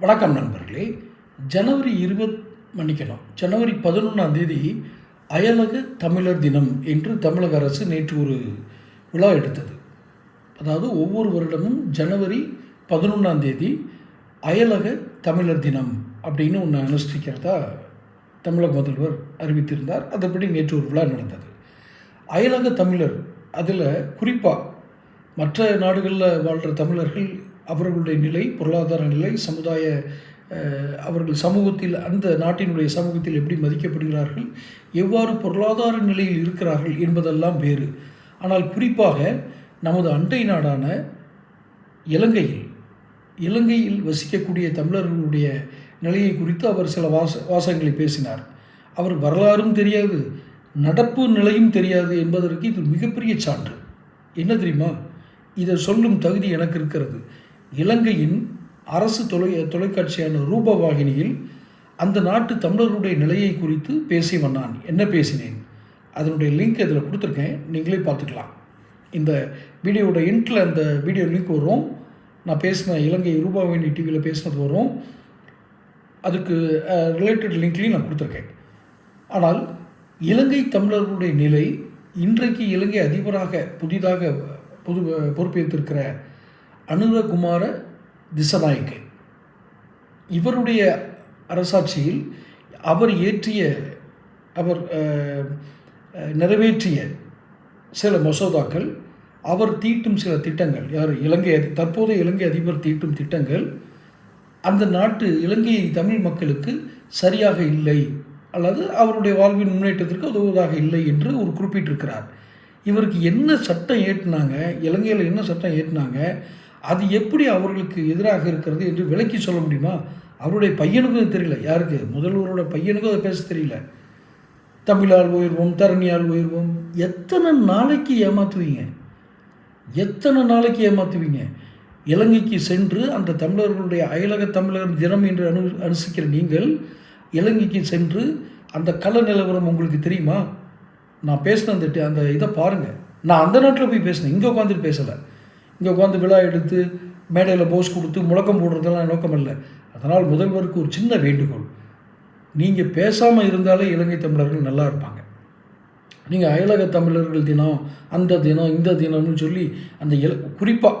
வணக்கம் நண்பர்களே. ஜனவரி இருபத் மன்னிக்கணும். ஜனவரி பதினொன்றாம் தேதி அயலக தமிழர் தினம் என்று தமிழக அரசு நேற்று ஒரு விழா எடுத்தது. அதாவது ஒவ்வொரு வருடமும் ஜனவரி பதினொன்றாம் தேதி அயலக தமிழர் தினம் அப்படின்னு ஒன்று அனுஷ்டிக்கிறதா தமிழக முதல்வர் அறிவித்திருந்தார். அதன்படி நேற்று ஒரு விழா நடந்தது. அயலக தமிழர் அதில் குறிப்பாக மற்ற நாடுகளில் வாழ்கிற தமிழர்கள் அவர்களுடைய நிலை பொருளாதார நிலை சமுதாய அவர்கள் சமூகத்தில் அந்த நாட்டினுடைய சமூகத்தில் எப்படி மதிக்கப்படுகிறார்கள் எவ்வாறு பொருளாதார நிலையில் இருக்கிறார்கள் என்பதெல்லாம் வேறு. ஆனால் குறிப்பாக நமது அண்டை நாடான இலங்கையில் இலங்கையில் வசிக்கக்கூடிய தமிழர்களுடைய நிலையை குறித்து அவர் சில வாச வாசகங்களை பேசினார். அவர் வரலாறும் தெரியாது நடப்பு நிலையும் தெரியாது என்பதற்கு இது மிகப்பெரிய சான்று. என்ன தெரியுமா? இதை சொல்லும் தகுதி எனக்கு இருக்கிறது. இலங்கையின் அரசு தொலை தொலைக்காட்சியான ரூபவாகினியில் அந்த நாட்டு தமிழர்களுடைய நிலையை குறித்து பேசியவன் நான் என்ன பேசினேன்? அதனுடைய லிங்க் இதில் கொடுத்துருக்கேன். நீங்களே பார்த்துக்கலாம். இந்த வீடியோவோட இன்ட்டில் அந்த வீடியோ லிங்க் வரும். நான் பேசின இலங்கை ரூபாவினி டிவியில் பேசினது வரும். அதுக்கு ரிலேட்டட் லிங்க்லையும் நான் கொடுத்துருக்கேன். ஆனால் இலங்கை தமிழர்களுடைய நிலை இன்றைக்கு இலங்கை அதிபராக புதிதாக பொது பொறுப்பேற்றிருக்கிற அனுரகுமார திசநாயக்கு. இவருடைய அரசாட்சியில் அவர் ஏற்றிய அவர் நிறைவேற்றிய சில மசோதாக்கள் அவர் தீட்டும் சில திட்டங்கள் யார் இலங்கை தற்போதைய இலங்கை அதிபர் தீட்டும் திட்டங்கள் அந்த நாட்டு இலங்கை தமிழ் மக்களுக்கு சரியாக இல்லை அல்லது அவருடைய வாழ்வின் முன்னேற்றத்திற்கு உதவுவதாக இல்லை என்று ஒரு குறிப்பிட்டிருக்கிறார். இவருக்கு என்ன சட்டம் ஏற்றினாங்க இலங்கையில் என்ன சட்டம் ஏற்றினாங்க அது எப்படி அவர்களுக்கு எதிராக இருக்கிறது என்று விளக்கி சொல்ல முடியுமா? அவருடைய பையனுக்கும் தெரியல. யாருக்கு? முதல்வரோட பையனுக்கும் அதை பேச தெரியல. தமிழால் உயர்வோம் தரணியால் உயர்வோம். எத்தனை நாளைக்கு ஏமாற்றுவீங்க எத்தனை நாளைக்கு ஏமாற்றுவீங்க இலங்கைக்கு சென்று அந்த தமிழர்களுடைய அயலக தமிழர் தினம் என்று அனு அனுசிக்கிற நீங்கள் இலங்கைக்கு சென்று அந்த கள நிலவரம் உங்களுக்கு தெரியுமா? நான் பேசின அந்த அந்த இதை பாருங்கள் நான் அந்த நாட்டில் போய் பேசினேன். இங்கே உட்காந்துட்டு பேசலை. இங்கே உட்காந்து விழா எடுத்து மேடையில் போஸ் கொடுத்து முழக்கம் போடுறதெல்லாம் நோக்கம் இல்லை. அதனால் முதல்வருக்கு ஒரு சின்ன வேண்டுகோள். நீங்கள் பேசாமல் இருந்தாலே இலங்கை தமிழர்கள் நல்லா இருப்பாங்க. நீங்கள் அயலக தமிழர்கள் தினம் அந்த தினம் இந்த தினம்னு சொல்லி அந்த இல குறிப்பாக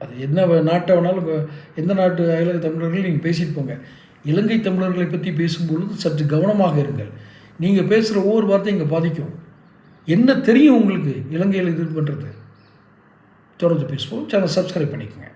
அது என்ன வ- நாட்டை வேணாலும் எந்த நாட்டு அயலக தமிழர்கள் நீங்கள் பேசிட்டு போங்க. இலங்கை தமிழர்களை பற்றி பேசும்பொழுது சற்று கவனமாக இருங்கள். நீங்கள் பேசுகிற ஒவ்வொரு வார்த்தையும் இங்கே பாதிக்கும். என்ன தெரியும் உங்களுக்கு? இலங்கையில் இது பண்ணுறது தொடர்ந்து பேசுவோம். சேனல் சப்ஸ்கிரைப் பண்ணிக்கோங்க.